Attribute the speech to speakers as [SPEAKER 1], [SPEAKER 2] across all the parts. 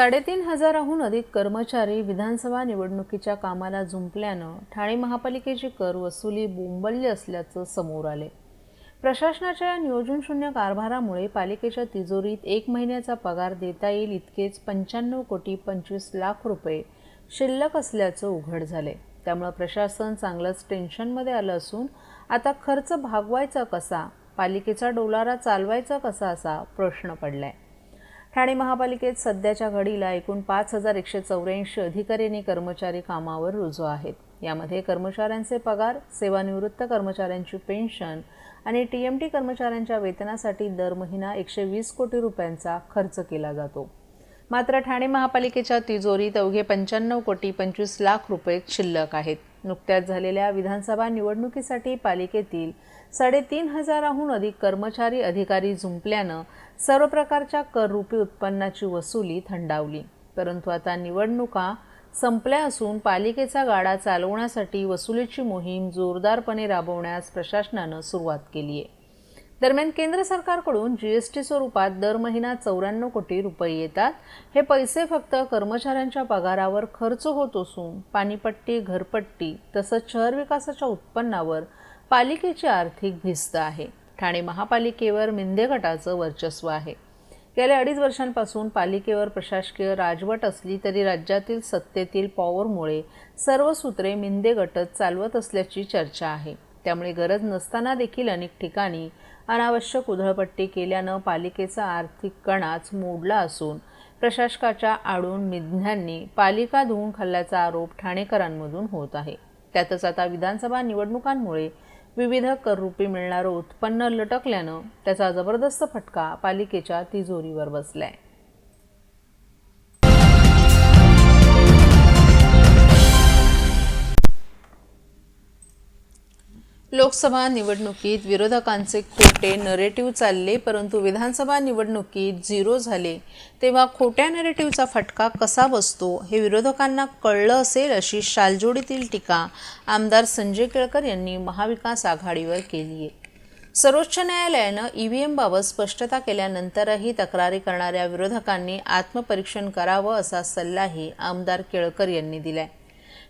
[SPEAKER 1] साडेतीन हजाराहून अधिक कर्मचारी विधानसभा निवडणुकीच्या कामाला जुंपल्यानं ठाणे महापालिकेची कर वसुली बोंबलली असल्याचं समोर आले प्रशासनाच्या या नियोजनशून्य कारभारामुळे पालिकेच्या तिजोरीत एक महिन्याचा पगार देता येईल इतकेच पंच्याण्णव कोटी पंचवीस लाख रुपये शिल्लक असल्याचं उघड झाले त्यामुळे प्रशासन चांगलंच टेन्शनमध्ये आलं असून आता खर्च भागवायचा कसा पालिकेचा डोलारा चालवायचा कसा असा प्रश्न पडलाय. ठाणे महापालिकेत सध्याच्या घडीला एकूण पाच हजार एकशे चौऱ्याऐंशी अधिकारी आणि कर्मचारी कामावर रुजू आहेत. यामध्ये कर्मचाऱ्यांचे पगार सेवानिवृत्त कर्मचाऱ्यांची पेन्शन आणि टी एम टी कर्मचाऱ्यांच्या वेतनासाठी दर महिना एकशे वीस कोटी रुपयांचा खर्च केला जातो. मात्र ठाणे महापालिकेच्या तिजोरीत अवघे पंच्याण्णव कोटी पंचवीस लाख रुपये शिल्लक आहेत. नुकत्याच झालेल्या विधानसभा निवडणुकीसाठी पालिकेतील साडेतीन हजाराहून अधिक कर्मचारी अधिकारी झुंपल्यानं सर्व प्रकारच्या कररूपी उत्पन्नाची वसुली थंडावली. परंतु आता निवडणुका संपल्या असून पालिकेचा गाडा चालवण्यासाठी वसुलीची मोहीम जोरदारपणे राबवण्यास प्रशासनानं सुरुवात केली आहे दरम्यान केंद्र सरकारकडून जीएसटी स्वरूपात दर महिना चौऱ्याण्णव कोटी रुपये येतात. हे पैसे फक्त कर्मचाऱ्यांच्या पगारावर खर्च होत असून पाणीपट्टी घरपट्टी तसंच शहर विकासाच्या उत्पन्नावर पालिकेची आर्थिक भिस्त आहे. ठाणे महापालिकेवर मिंदे गटाचं वर्चस्व आहे. गेल्या अडीच वर्षांपासून पालिकेवर प्रशासकीय राजवट असली तरी राज्यातील सत्तेतील पॉवरमुळे सर्व सूत्रे मिंदे गटच चालवत असल्याची चर्चा आहे. त्यामुळे गरज नसताना देखील अनेक ठिकाणी अनावश्यक उधळपट्टी केल्यानं पालिकेचा आर्थिक कणाच मोडला असून प्रशासकाच्या आडून मिज्ञांनी पालिका धुवून खाल्ल्याचा आरोप ठाणेकरांमधून होत आहे. त्यातच आता विधानसभा निवडणुकांमुळे विविध कररूपी मिळणारं उत्पन्न लटकल्यानं त्याचा जबरदस्त फटका पालिकेच्या तिजोरीवर बसलाय. लोकसभा निवडणुकीत विरोधकांचे खोटे नरेटिव्ह चालले परंतु विधानसभा निवडणुकीत झिरो झाले. तेव्हा खोट्या नरेटिव्हचा फटका कसा बसतो हे विरोधकांना कळलं असेल अशी शालजोडीतील टीका आमदार संजय केळकर यांनी महाविकास आघाडीवर केली आहे. सर्वोच्च न्यायालयानं ई व्ही एमबाबत स्पष्टता केल्यानंतरही तक्रारी करणाऱ्या विरोधकांनी आत्मपरीक्षण करावं असा सल्लाही आमदार केळकर यांनी दिला आहे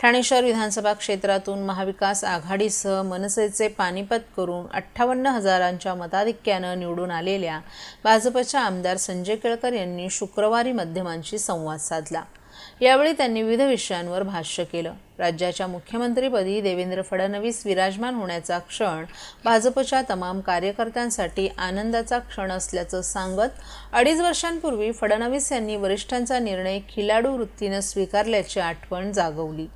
[SPEAKER 1] ठाणे शहर विधानसभा क्षेत्रातून महाविकास आघाडीसह मनसेचे पानिपत करून अठ्ठावन्न हजारांच्या मताधिक्यानं निवडून आलेल्या भाजपच्या आमदार संजय केळकर यांनी शुक्रवारी माध्यमांशी संवाद साधला. यावेळी त्यांनी विविध विषयांवर भाष्य केलं. राज्याच्या मुख्यमंत्रीपदी देवेंद्र फडणवीस विराजमान होण्याचा क्षण भाजपच्या तमाम कार्यकर्त्यांसाठी आनंदाचा क्षण असल्याचं सांगत अडीच वर्षांपूर्वी फडणवीस यांनी वरिष्ठांचा निर्णय खिलाडू वृत्तीनं स्वीकारल्याची आठवण जागवली.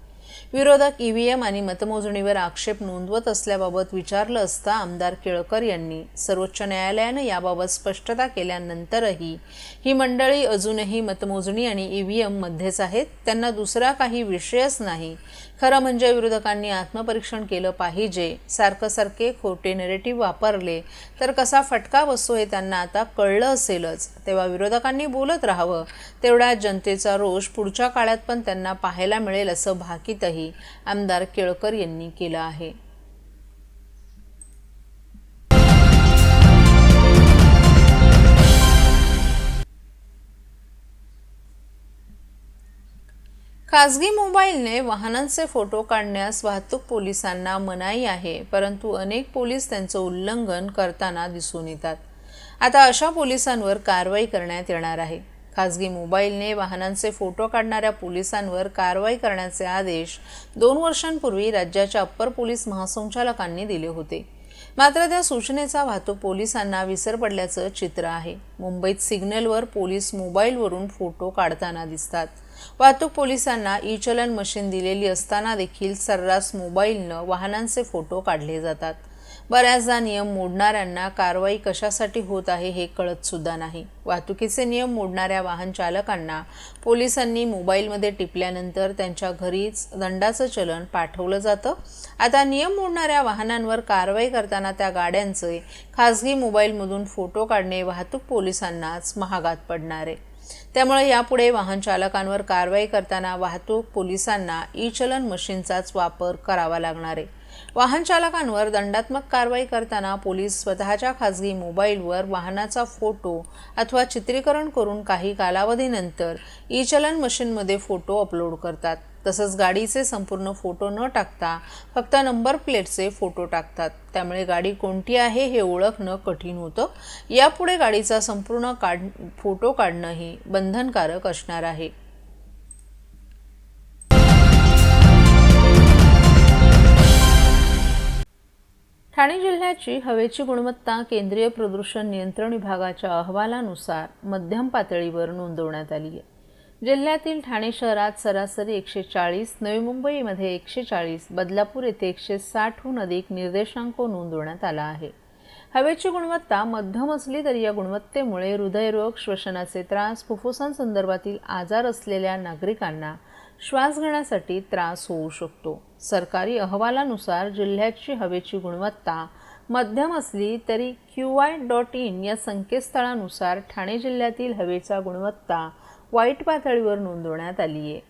[SPEAKER 1] विरोधक ईव्हीएम आणि मतमोजणीवर आक्षेप नोंदवत असल्याबाबत विचारलं असता आमदार केळकर यांनी. सर्वोच्च न्यायालयानं याबाबत स्पष्टता केल्यानंतरही ही मंडळी अजूनही मतमोजणी आणि ईव्हीएम मध्येच आहेत. त्यांना दुसरा काही विषयच नाही. खरं म्हणजे विरोधकांनी आत्मपरीक्षण केलं पाहिजे. सारखं सारखे खोटे नेरेटिव्ह वापरले तर कसा फटका बसतो हे त्यांना आता कळलं असेलच. तेव्हा विरोधकांनी बोलत राहावं. तेवढ्या जनतेचा रोष पुढच्या काळात पण त्यांना पाहायला मिळेल असं भाकीतही आमदार केळकर यांनी केलं आहे. खासगी मोबाईलने वाहनांचे फोटो काढण्यास वाहतूक पोलिसांना मनाई आहे परंतु अनेक पोलीस त्यांचं उल्लंघन करताना दिसून येतात. आता अशा पोलिसांवर कारवाई करण्यात येणार आहे. खासगी मोबाईलने वाहनांचे फोटो काढणाऱ्या पोलिसांवर कारवाई करण्याचे आदेश दोन वर्षांपूर्वी राज्याच्या अप्पर पोलीस महासंचालकांनी दिले होते. मात्र त्या सूचनेचा वाहतूक पोलिसांना विसर पडल्याचं चित्र आहे. मुंबईत सिग्नलवर पोलीस मोबाईलवरून फोटो काढताना दिसतात. वाहतूक पोलिसांना ई चलन मशीन दिलेली असताना देखील सर्रास मोबाईलनं वाहनांचे फोटो काढले जातात. बऱ्याचदा नियम मोडणाऱ्यांना कारवाई कशासाठी होत आहे हे कळत सुद्धा नाही. वाहतुकीचे नियम मोडणाऱ्या वाहन चालकांना पोलिसांनी मोबाईलमध्ये टिपल्यानंतर त्यांच्या घरीच दंडाचं चलन पाठवलं जातं. आता नियम मोडणाऱ्या वाहनांवर कारवाई करताना त्या गाड्यांचे खासगी मोबाईलमधून फोटो काढणे वाहतूक पोलिसांनाच महागात पडणार. आहे त्यामुळे यापुढे वाहन चालकांवर कारवाई करताना वाहतूक पोलिसांना ई चलन मशीनचाच वापर करावा लागणार. आहे वाहन चालकांवर दंडात्मक कारवाई करताना पोलीस स्वतःच्या खाजगी मोबाईलवर वाहनाचा फोटो अथवा चित्रीकरण करून काही कालावधीनंतर ई चलन मशीनमध्ये फोटो अपलोड करतात. तसंच गाडीचे संपूर्ण फोटो न टाकता फक्त नंबर प्लेटचे फोटो टाकतात. त्यामुळे गाडी कोणती आहे हे ओळखणं कठीण होतं. यापुढे गाडीचा संपूर्ण काढ फोटो काढणंही बंधनकारक असणार आहे. ठाणे जिल्ह्याची हवेची गुणवत्ता केंद्रीय प्रदूषण नियंत्रण विभागाच्या अहवालानुसार मध्यम पातळीवर नोंदवण्यात आली आहे. जिल्ह्यातील ठाणे शहरात सरासरी एकशे चाळीस नवी मुंबईमध्ये एकशे चाळीस बदलापूर येथे एकशे साठहून अधिक निर्देशांक नोंदवण्यात आला आहे. हवेची गुणवत्ता मध्यम असली तरी या गुणवत्तेमुळे हृदयरोग श्वसनाचे त्रास फुफ्फुसांसंदर्भातील आजार असलेल्या नागरिकांना श्वास घेण्यासाठी त्रास होऊ शकतो. सरकारी अहवालानुसार जिल्ह्याची हवेची गुणवत्ता मध्यम असली तरी क्यू आय डॉट इन या संकेतस्थळानुसार ठाणे जिल्ह्यातील हवेचा गुणवत्ता वाईट पातळीवर नोंदवण्यात आली आहे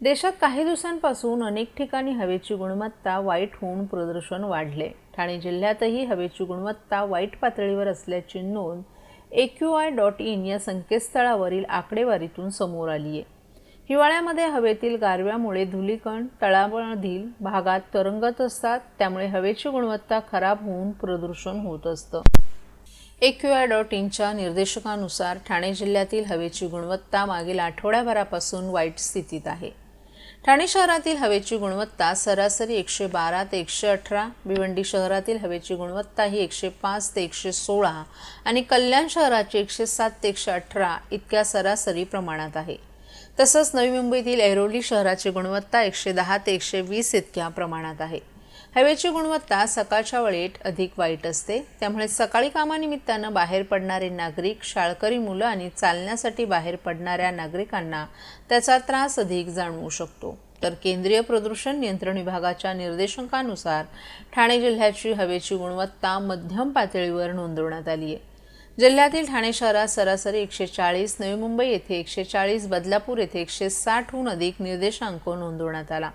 [SPEAKER 1] देशात काही दिवसांपासून अनेक ठिकाणी हवेची गुणवत्ता वाईट होऊन प्रदूषण वाढले. ठाणे जिल्ह्यातही हवेची गुणवत्ता वाईट पातळीवर असल्याची नोंद एक्यू आय डॉट इन या संकेतस्थळावरील आकडेवारीतून समोर आली आहे हिवाळ्यामध्ये हवेतील गारव्यामुळे धुलीकण तळामधील भागात तरंगत असतात. त्यामुळे हवेची गुणवत्ता खराब होऊन प्रदूषण होत असतं. एक्यूआय डॉट इनच्या निर्देशकानुसार ठाणे जिल्ह्यातील हवेची गुणवत्ता मागील आठवड्याभरापासून वाईट स्थितीत आहे. ठाणे शहरातील हवेची गुणवत्ता सरासरी एकशे बारा ते एकशे अठरा भिवंडी शहरातील हवेची गुणवत्ता ही एकशे पाच ते एकशे सोळा आणि कल्याण शहराची एकशे सात ते एकशे अठरा इतक्या सरासरी प्रमाणात आहे. तसंच नवी मुंबईतील ऐरोली शहराची गुणवत्ता एकशे दहा ते एकशे वीस इतक्या प्रमाणात आहे. हवेची गुणवत्ता सकाळच्या वेळेत अधिक वाईट असते. त्यामुळे सकाळी कामानिमित्तानं बाहेर पडणारे नागरिक शाळकरी मुलं आणि चालण्यासाठी बाहेर पडणाऱ्या नागरिकांना त्याचा त्रास अधिक जाणवू शकतो. तर केंद्रीय प्रदूषण नियंत्रण विभागाच्या निर्देशांकानुसार ठाणे जिल्ह्याची हवेची गुणवत्ता मध्यम पातळीवर नोंदवण्यात आली आहे जिल्ह्यातील ठाणे शहरात सरासरी एकशे चाळीस नवी मुंबई येथे एकशे चाळीस बदलापूर येथे एकशे साठहून अधिक निर्देशांक नोंदवण्यात आला.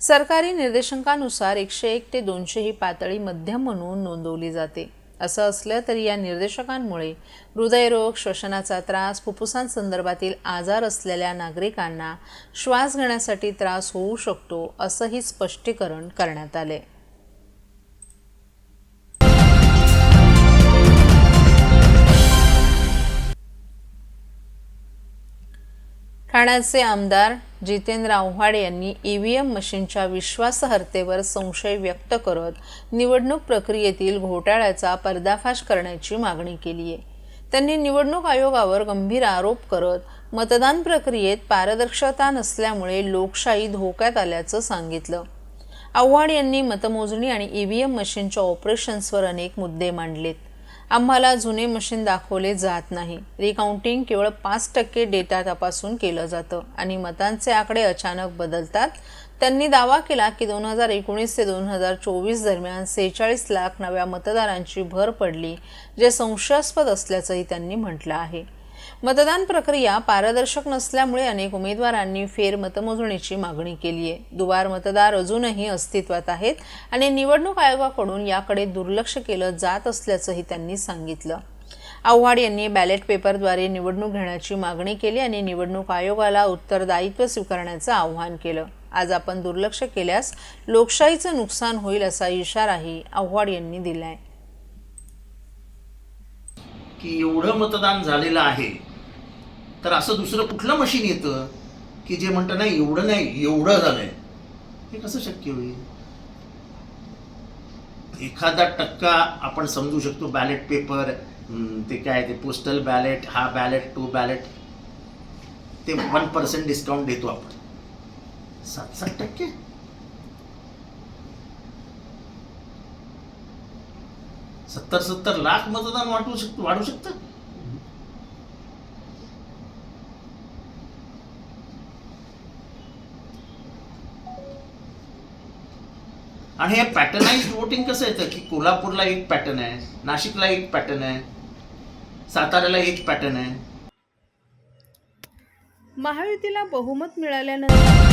[SPEAKER 1] सरकारी निर्देशांकानुसार एकशे एक ते दोनशे ही पातळी मध्यम म्हणून नोंदवली जाते. असं असलं तरी या निर्देशकांमुळे हृदयरोग श्वसनाचा त्रास फुफ्फुसांसंदर्भातील आजार असलेल्या नागरिकांना श्वास घेण्यासाठी त्रास होऊ शकतो असंही स्पष्टीकरण करण्यात आले ठाण्याचे आमदार जितेंद्र आव्हाड यांनी ई व्ही एम मशीनच्या विश्वासार्हतेवर संशय व्यक्त करत निवडणूक प्रक्रियेतील घोटाळ्याचा पर्दाफाश करण्याची मागणी केली आहे. त्यांनी निवडणूक आयोगावर गंभीर आरोप करत मतदान प्रक्रियेत पारदर्शकता नसल्यामुळे लोकशाही धोक्यात आल्याचं सांगितलं. आव्हाड यांनी मतमोजणी आणि ई व्ही एम मशीनच्या ऑपरेशन्सवर अनेक मुद्दे मांडलेत. आम्हाला जुने मशीन दाखवले जात नाही. रिकाउंटिंग केवळ पाच टक्के डेटा तपासून केलं जातं आणि मतांचे आकडे अचानक बदलतात. त्यांनी दावा केला की दोन हजार एकोणीस ते दोन हजार चोवीस दरम्यान सेहेचाळीस लाख नव्या मतदारांची भर पडली जे संशयास्पद असल्याचंही त्यांनी म्हटलं आहे. मतदान प्रक्रिया पारदर्शक नसल्यामुळे अनेक उमेदवारांनी फेर मतमोजणीची मागणी केली आहे. दुबार मतदार अजूनही अस्तित्वात आहेत आणि निवडणूक आयोगाकडून याकडे दुर्लक्ष केलं जात असल्याचंही त्यांनी सांगितलं. आव्हाड यांनी बॅलेट पेपरद्वारे निवडणूक घेण्याची मागणी केली आणि निवडणूक आयोगाला उत्तरदायित्व स्वीकारण्याचं आव्हान केलं. आज आपण दुर्लक्ष केल्यास लोकशाहीचं नुकसान होईल असा इशाराही आव्हाड यांनी दिलाय.
[SPEAKER 2] की एवढं मतदान झालेलं आहे तर असं दुसरं कुठलं मशीन येतं की जे म्हणतं नाही एवढं नाही एवढं झालंय. हे कसं शक्य होईल? एखादा टक्का आपण समजू शकतो बॅलेट पेपर ते काय ते पोस्टल बॅलेट हा बॅलेट टू बॅलेट ते वन पर्सेंट डिस्काउंट देतो आपण. सात सात टक्के? सत्तर सत्तर लाख मतदान वाटू शक वाढू शकतं? आणि हे पॅटर्नाइज वोटिंग कसं येतं? की कोल्हापूरला एक पॅटर्न आहे नाशिकला एक पॅटर्न आहे साताऱ्याला एक पॅटर्न आहे.
[SPEAKER 1] महायुतीला बहुमत मिळाल्यानंतर